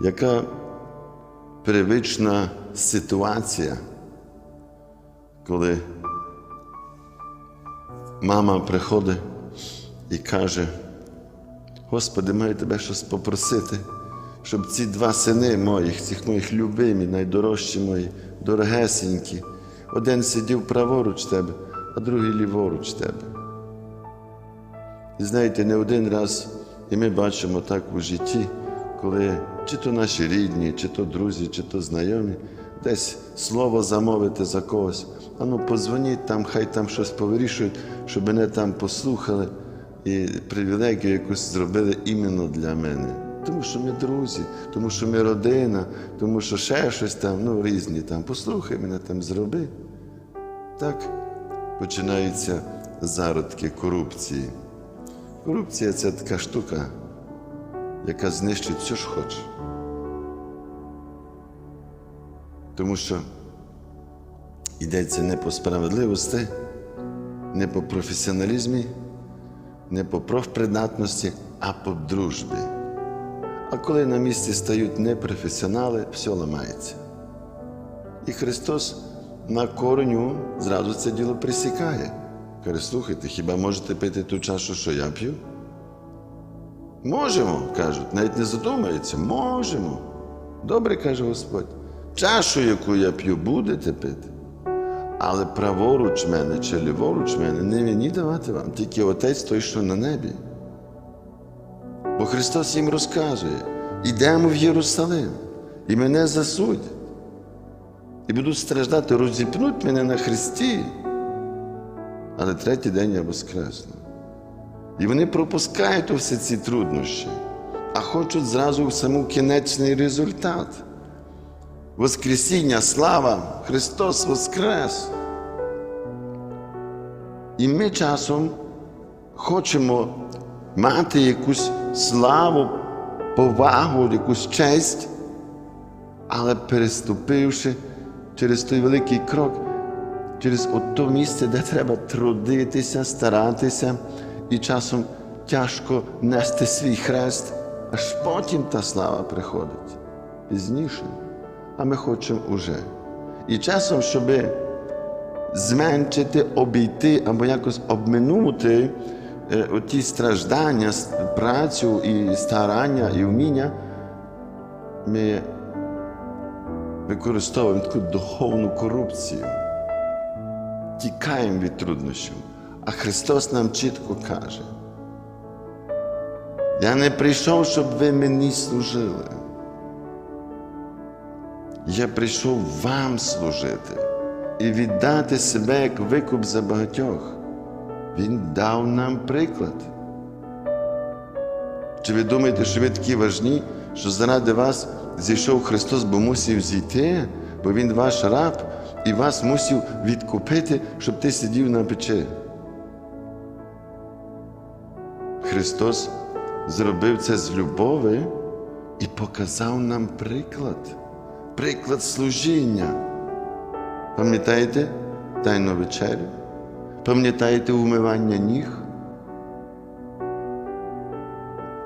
яка привична ситуація, коли мама приходить і каже, Господи, маю тебе щось попросити, щоб ці два сини моїх, цих моїх любимі, найдорожчі мої, дорогесенькі, один сидів праворуч тебе, а другий ліворуч тебе. І знаєте, не один раз, і ми бачимо так у житті, коли чи то наші рідні, чи то друзі, чи то знайомі, десь слово замовити за когось. А ну позвоніть там, хай там щось повирішують, щоб мене там послухали і привілегію якусь зробили іменно для мене. Тому що ми друзі, тому що ми родина, тому що ще щось там, ну різні там. Послухай мене там зроби. Так починаються зародки корупції. Корупція це така штука, яка знищить все, що хоче. Тому що йдеться не по справедливості, не по професіоналізмі, не по профпридатності, а по дружбі. А коли на місці стають непрофесіонали, все ламається. І Христос на кореню зразу це діло присікає. Каже, слухайте, хіба можете пити ту чашу, що я п'ю? Можемо, кажуть, навіть не задумаються, можемо. Добре, каже Господь. Чашу, яку я п'ю, будете пити. Але праворуч мене чи ліворуч мене не мені давати вам, тільки Отець той, що на небі. Бо Христос їм розказує: ідемо в Єрусалим, і мене засудять. І будуть страждати, розіпнуть мене на хресті. Але третій день я воскресну. І вони пропускають всі ці труднощі, а хочуть зразу саму кінечний результат. Воскресіння, слава, Христос Воскрес. І ми часом хочемо мати якусь славу, повагу, якусь честь, але переступивши через той великий крок, через то місце, де треба трудитися, старатися, і часом тяжко нести свій хрест, аж потім та слава приходить пізніше. А ми хочемо уже. І часом, щоб зменшити, обійти або якось обминути е, ті страждання, працю і старання, і вміння, ми використовуємо таку духовну корупцію, тікаємо від труднощів. А Христос нам чітко каже: Я не прийшов, щоб ви мені служили. Я прийшов вам служити і віддати себе як викуп за багатьох. Він дав нам приклад. Чи ви думаєте, що ви такі важні, що заради вас зійшов Христос, бо мусив зійти, бо Він ваш раб і вас мусив відкупити, щоб ти сидів на печі? Христос зробив це з любові і показав нам приклад, приклад служіння. Пам'ятаєте тайну вечерю? Пам'ятаєте умивання ніг?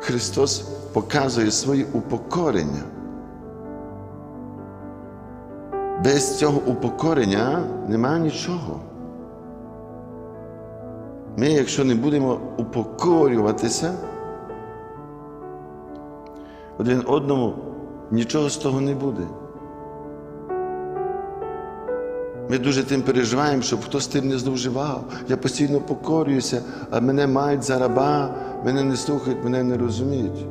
Христос показує своє упокорення. Без цього упокорення нема нічого. Ми, якщо не будемо упокорюватися, один одному нічого з того не буде. Ми дуже тим переживаємо, щоб хтось тим не зловживав. Я постійно покорююся, а мене мають за раба, мене не слухають, мене не розуміють.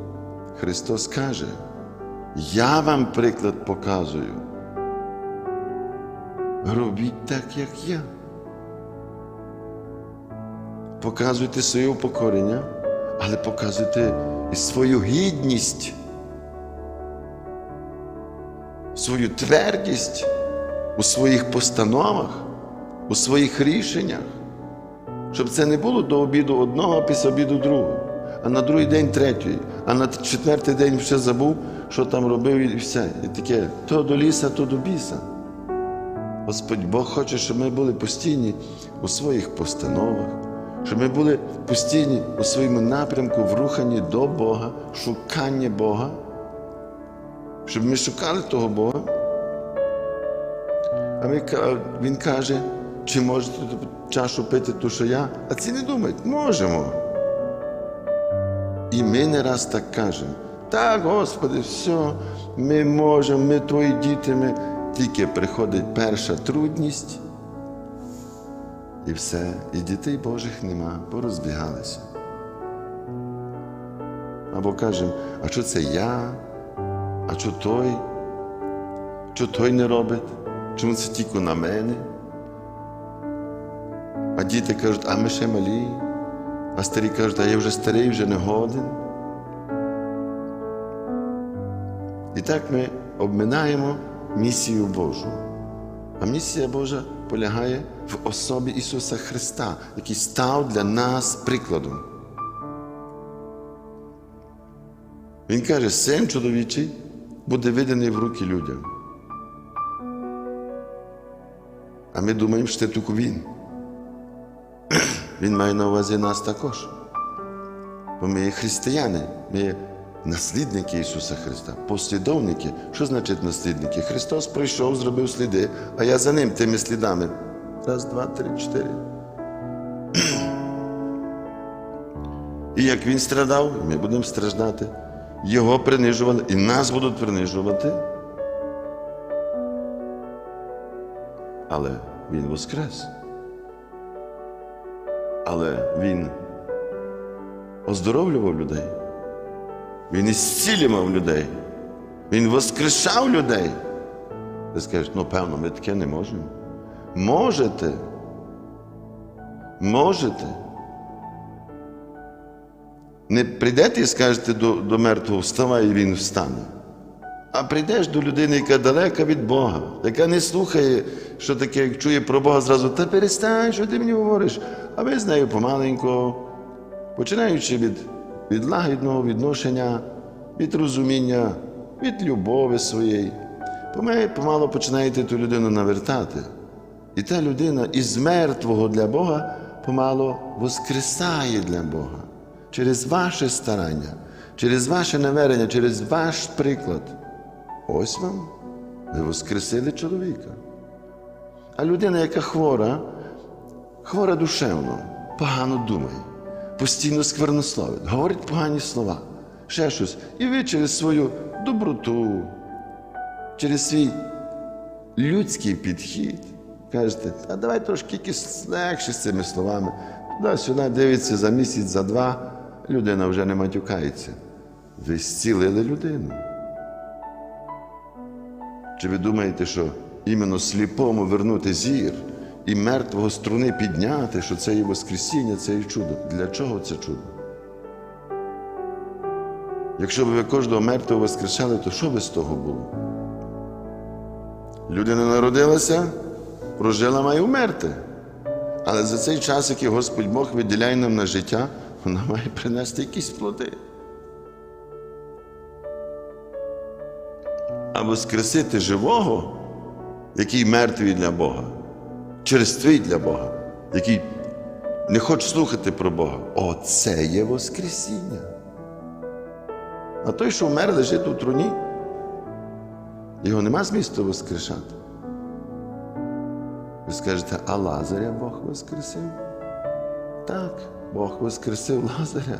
Христос каже, я вам приклад показую. Робіть так, як я. Показуйте своє упокорення, але показуйте і свою гідність, свою твердість у своїх постановах, у своїх рішеннях, щоб це не було до обіду одного, а після обіду другого, а на другий день третьої, а на четвертий день ще забув, що там робив і все. І таке то до ліса, то до біса. Господь Бог хоче, щоб ми були постійні у своїх постановах, щоб ми були постійні у своєму напрямку в руханні до Бога, шуканні Бога. щоб ми шукали того Бога. А він каже, чи можете чашу пити ту, що я? А ці не думають, можемо. І ми не раз так кажемо. Так, Господи, все, ми можемо, ми твої діти, ми. Тільки приходить перша трудність, і все, і дітей Божих нема, порозбігалися. Або кажемо, а що це я? А що той? Що той не робить? Чому це тільки на мене? А діти кажуть, а ми ще малі, а старі кажуть, а я вже старий, вже не годен. І так ми обминаємо місію Божу. А місія Божа полягає в особі Ісуса Христа, який став для нас прикладом. Він каже, син чоловічий буде виданий в руки людям. А ми думаємо, що це тільки він. Він має на увазі нас також. Бо ми є християни, ми є наслідники Ісуса Христа, послідовники. Що значить наслідники? Христос прийшов, зробив сліди, а я за ним тими слідами. Раз, два, три, чотири. І як він страдав, ми будемо страждати. Його принижували і нас будуть принижувати. Але він воскрес. Але він оздоровлював людей. Він ісцілював людей. Він воскрешав людей. Ти скажеш, ну певно, ми таке не можемо. Можете. Можете. Не прийдете і скажете до, до мертвого, вставай, і він встане. А прийдеш до людини, яка далека від Бога, яка не слухає, що таке, як чує про Бога, зразу, та перестань, що ти мені говориш. А ви з нею помаленько, починаючи від, від лагідного відношення, від розуміння, від любові своєї, помало починаєте ту людину навертати. І та людина із мертвого для Бога помало воскресає для Бога через ваше старання, через ваше навернення, через ваш приклад. Ось вам, ви воскресили чоловіка. А людина, яка хвора, хвора душевно, погано думає, постійно сквернословить, говорить погані слова, ще щось. І ви через свою доброту, через свій людський підхід кажете, а давай трошки якось легше з цими словами. Туди-сюди дивиться за місяць, за два, людина вже не матюкається. Ви зцілили людину. Чи ви думаєте, що іменно сліпому вернути зір і мертвого струни підняти, що це є Воскресіння, це є чудо? Для чого це чудо? Якщо б ви кожного мертвого воскрешали, то що би з того було? Людина народилася, прожила, має вмерти. Але за цей час, який Господь Бог виділяє нам на життя, вона має принести якісь плоди. А воскресити живого, який мертвий для Бога, черствий для Бога, який не хоче слухати про Бога. О, це є Воскресіння. А той, що вмер, лежить у труні, його нема змісту воскрешати. Ви скажете, а Лазаря Бог воскресив? Так, Бог воскресив Лазаря.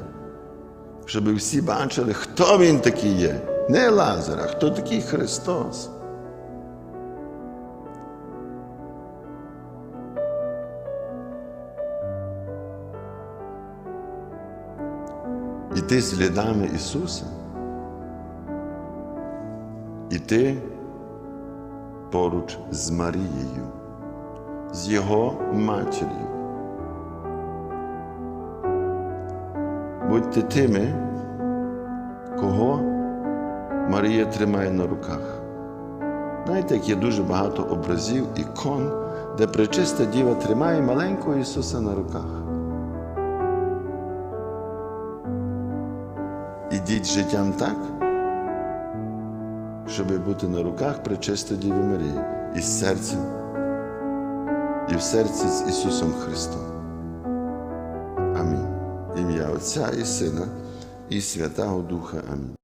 Щоб всі бачили, хто він такий є. Не Лазар, а хто такий Христос. Іти слідами Ісуса. Іти поруч з Марією, з Його матір'ю. Будьте тими, кого Марія тримає на руках. Знаєте, як є дуже багато образів, ікон, де пречиста діва тримає маленького Ісуса на руках. Ідіть життям так, щоб бути на руках причисто Діви Марії із серцем, і в серці з Ісусом Христом. Амінь. Ім'я Отця і Сина, і Святого Духа. Амінь.